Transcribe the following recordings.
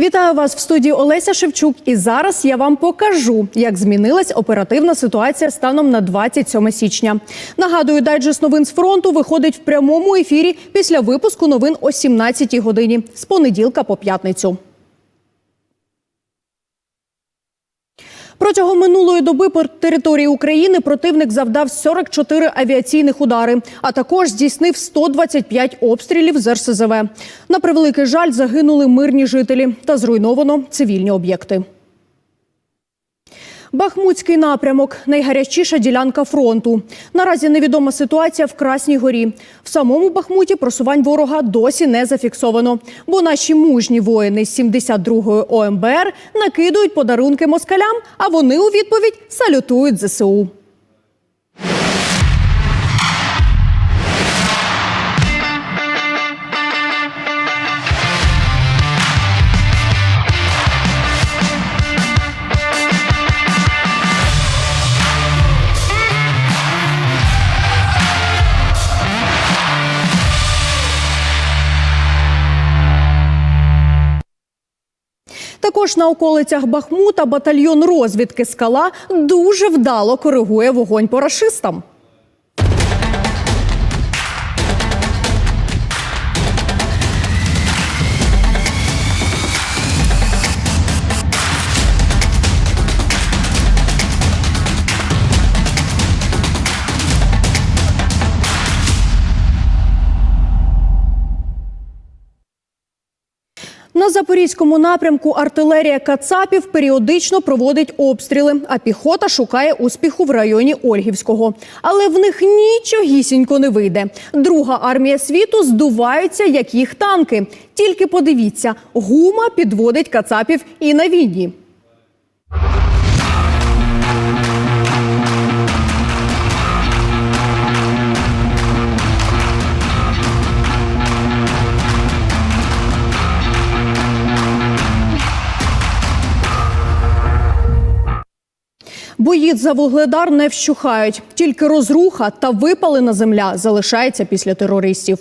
Вітаю вас в студії Олеся Шевчук. І зараз я вам покажу, як змінилась оперативна ситуація станом на 27 січня. Нагадую, дайджест новин з фронту виходить в прямому ефірі після випуску новин о 17 годині з понеділка по п'ятницю. Протягом минулої доби по території України противник завдав 44 авіаційних удари, а також здійснив 125 обстрілів з РСЗВ. На превеликий жаль, загинули мирні жителі та зруйновано цивільні об'єкти. Бахмутський напрямок найгарячіша ділянка фронту. Наразі невідома ситуація в Красній горі. В самому Бахмуті просувань ворога досі не зафіксовано, бо наші мужні воїни з 72-ї ОМБР накидують подарунки москалям, а вони у відповідь салютують ЗСУ. Також на околицях Бахмута батальйон розвідки скала дуже вдало коригує вогонь по рашистам. Запорізькому напрямку артилерія Кацапів періодично проводить обстріли, а піхота шукає успіху в районі Ольгівського. Але в них нічогісінько не вийде. Друга армія світу здувається, як їх танки. Тільки подивіться, гума підводить Кацапів і на війні. Бої за вугледар не вщухають. Тільки розруха та випалена земля залишається після терористів.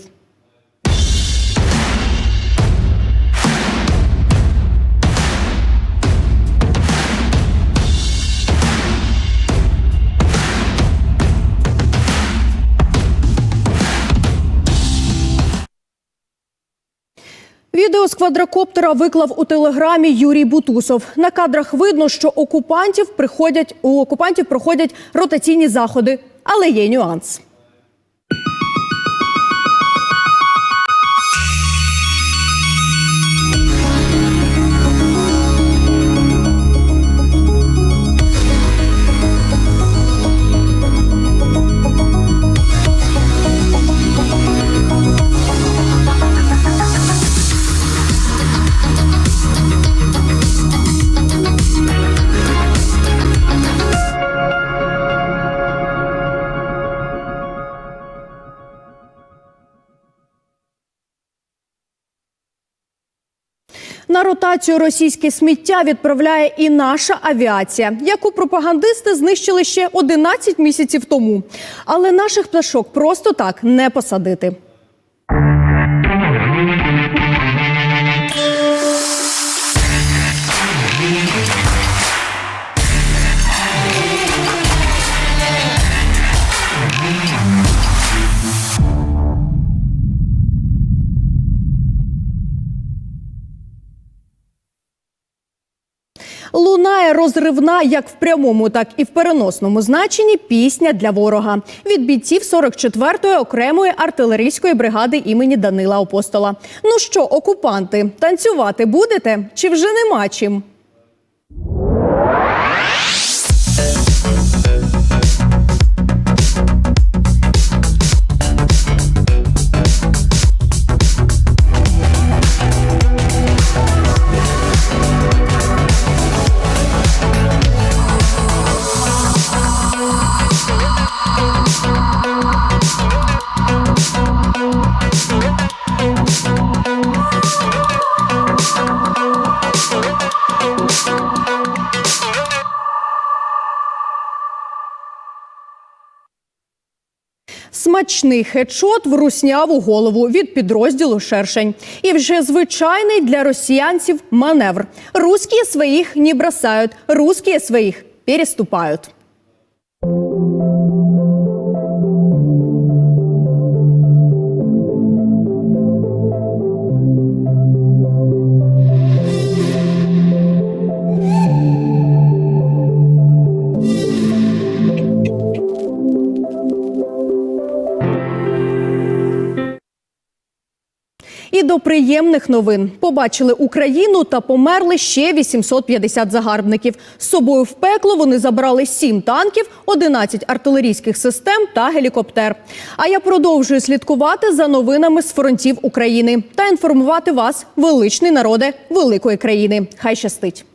Відео з квадрокоптера виклав у телеграмі Юрій Бутусов. На кадрах видно, що окупантів приходять у окупантів проходять ротаційні заходи, але є нюанс. На ротацію російське сміття відправляє і наша авіація, яку пропагандисти знищили ще 11 місяців тому. Але наших пташок просто так не посадити. Лунає розривна як в прямому, так і в переносному значенні пісня для ворога від бійців 44-ї окремої артилерійської бригади імені Данила Апостола. Ну що, окупанти, танцювати будете чи вже нема чим? Смачний хедшот в русняву голову від підрозділу Шершень. І вже звичайний для росіянців маневр. Русські своїх не бросають, русські своїх переступають. І до приємних новин побачили Україну та померли ще 850 загарбників. З собою в пекло вони забрали 7 танків, 11 артилерійських систем та гелікоптер. А я продовжую слідкувати за новинами з фронтів України та інформувати вас, величний народе великої країни. Хай щастить.